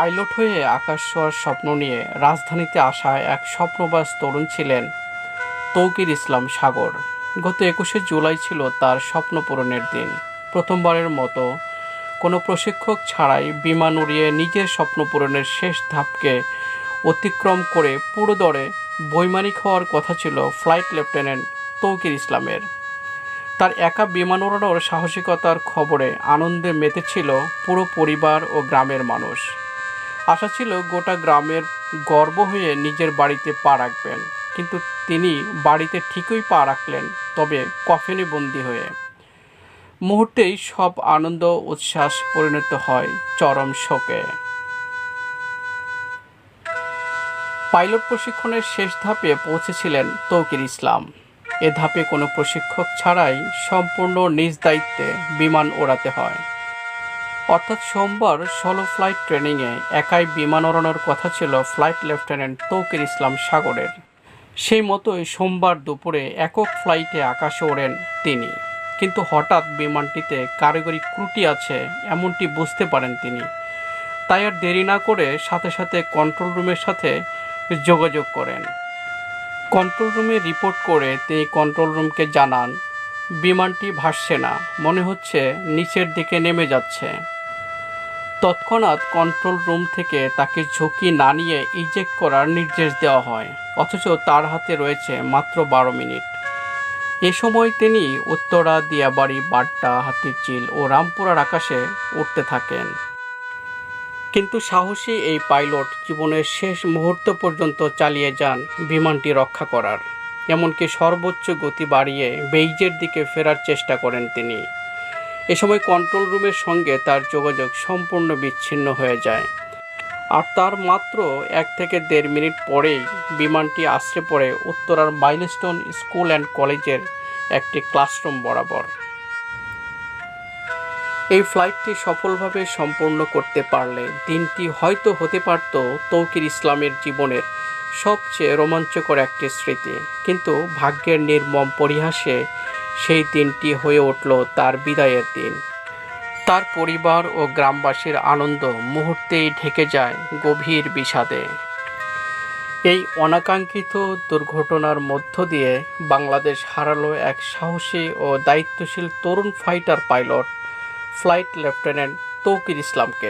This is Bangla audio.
পাইলট হয়ে আকাশ ছোঁয়ার স্বপ্ন নিয়ে রাজধানীতে আসা এক স্বপ্নবাজ তরুণ ছিলেন তৌকির ইসলাম সাগর। গত একুশে জুলাই ছিল তার স্বপ্ন পূরণের দিন। প্রথমবারের মতো কোনো প্রশিক্ষক ছাড়াই বিমান উড়িয়ে নিজের স্বপ্ন পূরণের শেষ ধাপকে অতিক্রম করে পুরো দরে বৈমানিক হওয়ার কথা ছিল ফ্লাইট লেফটেন্যান্ট তৌকির ইসলামের। তার একা বিমান ওড়ানোর সাহসিকতার খবরে আনন্দে মেতেছিল পুরো পরিবার ও গ্রামের মানুষ। আশা ছিল গোটা গ্রামের গর্ব হয়ে নিজের বাড়িতে পা রাখবেন। কিন্তু তিনি বাড়িতে ঠিকই পা রাখলেন, তবে কফিনে বন্দি হয়ে। মুহূর্তেই সব আনন্দ উচ্ছ্বাস পরিণত হয় চরম শোকে। পাইলট প্রশিক্ষণের শেষ ধাপে পৌঁছেছিলেন তৌকির ইসলাম। এ ধাপে কোনো প্রশিক্ষক ছাড়াই সম্পূর্ণ নিজ দায়িত্বে বিমান ওড়াতে হয়। অর্থাৎ সোমবার সলো ফ্লাইট ট্রেনিংয়ে একাই বিমান ওড়ানোর কথা ছিল ফ্লাইট লেফটেন্যান্ট তৌকির ইসলাম সাগরের। সেই মতোই সোমবার দুপুরে একক ফ্লাইটে আকাশে ওড়েন তিনি। কিন্তু হঠাৎ বিমানটিতে কারিগরি ত্রুটি আছে এমনটি বুঝতে পারেন তিনি। তাই আর দেরি না করে সাথে সাথে কন্ট্রোল রুমের সাথে যোগাযোগ করেন। কন্ট্রোল রুমে রিপোর্ট করে তিনি কন্ট্রোল রুমকে জানান, বিমানটি ভাসছে না, মনে হচ্ছে নিচের দিকে নেমে যাচ্ছে। তৎক্ষণাৎ কন্ট্রোল রুম থেকে তাকে ঝুঁকি না নিয়ে ইজেক্ট করার নির্দেশ দেওয়া হয়, অথচ তার হাতে রয়েছে মাত্র বারো মিনিট। এ সময় তিনি উত্তরা, দিয়াবাড়ি, বাড্ডা, হাতিরঝিল ও রামপুরার আকাশে উঠতে থাকেন। কিন্তু সাহসী এই পাইলট জীবনের শেষ মুহূর্ত পর্যন্ত চালিয়ে যান বিমানটি রক্ষা করার। এমনকি সর্বোচ্চ গতি বাড়িয়ে বেইজের দিকে ফেরার চেষ্টা করেন তিনি। এ সময় কন্ট্রোল রুমের সঙ্গে তার যোগাযোগ সম্পূর্ণ বিচ্ছিন্ন হয়ে যায়। আর তার মাত্র এক থেকে দেড় মিনিট পরেই বিমানটি আশ্রে পড়ে উত্তরার মাইলস্টোন স্কুল অ্যান্ড কলেজের একটি ক্লাসরুম বরাবর। এই ফ্লাইটটি সফলভাবে সম্পূর্ণ করতে পারলে দিনটি হয়তো হতে পারত তৌকির ইসলামের জীবনের সবচেয়ে রোমাঞ্চকর একটি স্মৃতি। কিন্তু ভাগ্যের নির্মম পরিহাসে সেই দিনটি হয়ে উঠল তার বিদায়ের দিন। তার পরিবার ও গ্রামবাসীর আনন্দ মুহূর্তেই ঢেকে যায় গভীর বিষাদে। এই অনাকাঙ্ক্ষিত দুর্ঘটনার মধ্য দিয়ে বাংলাদেশ হারালো এক সাহসী ও দায়িত্বশীল তরুণ fighter pilot flight lieutenant Touqir ইসলামকে।